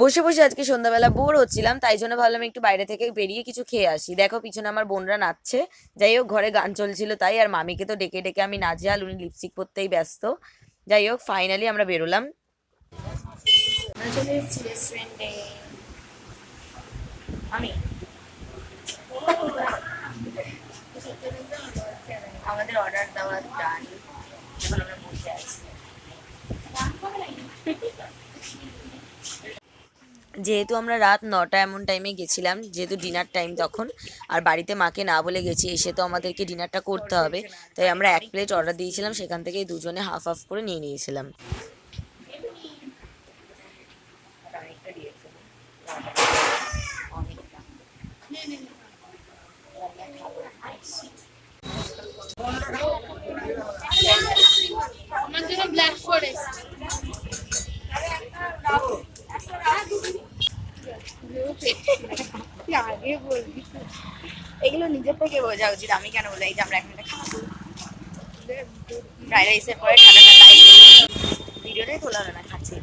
বসে বসে আজকে সন্ধ্যাবেলা বোর হচ্ছিলাম, তাই জন্য ভাবলাম একটু বাইরে থেকে বেরিয়ে কিছু খেয়ে আসি। দেখো পিছনে আমার বোনরা নাচছে, যাই হোক ঘরে গান চলছিল তাই, আর মামিকে তো ডেকে ডেকে আমি নাচেহাল উনি লিপস্টিক পরতেই ব্যস্ত। যাই হোক ফাইনালি আমরা বেরোলাম। আমি আমাদের অর্ডার দেওয়া ডান এখন আমরা বসে আছি। যেহেতু আমরা রাত নটা এমন টাইমে গেছিলাম, যেহেতু ডিনার টাইম তখন, আর বাড়িতে মাকে না বলে গেছি, এসে তো আমাদেরকে ডিনারটা করতে হবে। তাই আমরা এক প্লেট অর্ডার দিয়েছিলাম, সেখান থেকে দুজনে হাফ হাফ করে নিয়ে নিয়েছিলাম। আমার জন্য ব্ল্যাক ফরেস্ট আগে বলবি এগুলো নিজের থেকে বোঝা উচিত আমি কেন বোঝাই যে আমরা এখন খাব ফ্রাইড রাইসের পরে ভিডিওটাই তোলা হলো না খাচ্ছি।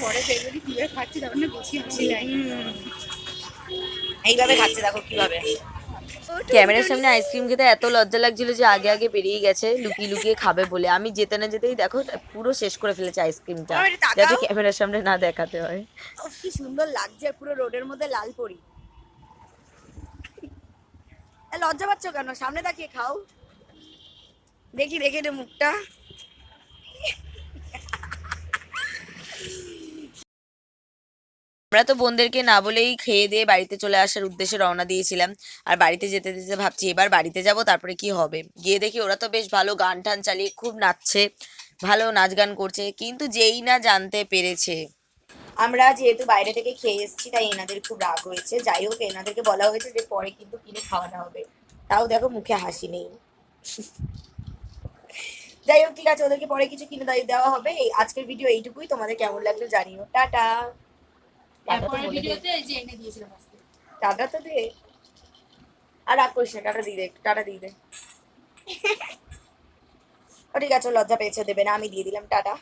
পরে কীভাবে খাচ্ছি তখন না বেশি হাসি লাগে এইভাবে খাচ্ছে দেখো কীভাবে। ক্যামেরার সামনে আইসক্রিম খেতে এত লজ্জা লাগছিল যে আগে আগে বেরিয়ে গেছে লুকিয়ে লুকিয়ে খাবে বলে। আমি যেতে না যেতেই দেখো পুরো শেষ করে ফেলেছে আইসক্রিমটা। যাতে ক্যামেরার সামনে না দেখাতে হয়। কি সুন্দর লাগছে পুরো রোডের মধ্যে লাল পরি। লজ্জা পাচ্ছ কেন? সামনে তাকিয়ে খাও। দেখি দেখে মুখটা। আমরা তো বোনদেরকে না বলেই খেয়ে দিয়ে বাড়িতে চলে আসার উদ্দেশ্যে রওনা দিয়েছিলাম। আর বাড়িতে যেতে যেতে ভাবছি এবার বাড়িতে যাব, তারপরে কি হবে? গিয়ে দেখি ওরা তো বেশ ভালো গান টান চালিয়ে খুব নাচছে, ভালো নাচ গান করছে, কিন্তু যেই না জানতে পেরেছে। আমরা যেহেতু বাইরে থেকে খেয়ে এসেছি, তাই এনাদের খুব রাগ হয়েছে। যাই হোক, এনাদেরকে বলা হয়েছে যে পরে কিন্তু কিনে খাওয়ানো হবে। তাও দেখো মুখে হাসি নেই। যাই হোক, ঠিক আছে, ওদেরকে পরে কিছু কিনে দেওয়া হবে। এই আজকের ভিডিও এইটুকুই। তোমাদের কেমন লাগল জানিও। টাটা! তারপরে ভিডিওতে এই যে এনে দিয়েছিলাম আজকে। টাটা তো দে। আর রাগ করিস না টাটা দিয়ে দে টাটা দিয়ে দে। ঠিক আছে লজ্জা পেয়েছে দেবে না আমি দিয়ে দিলাম টাটা।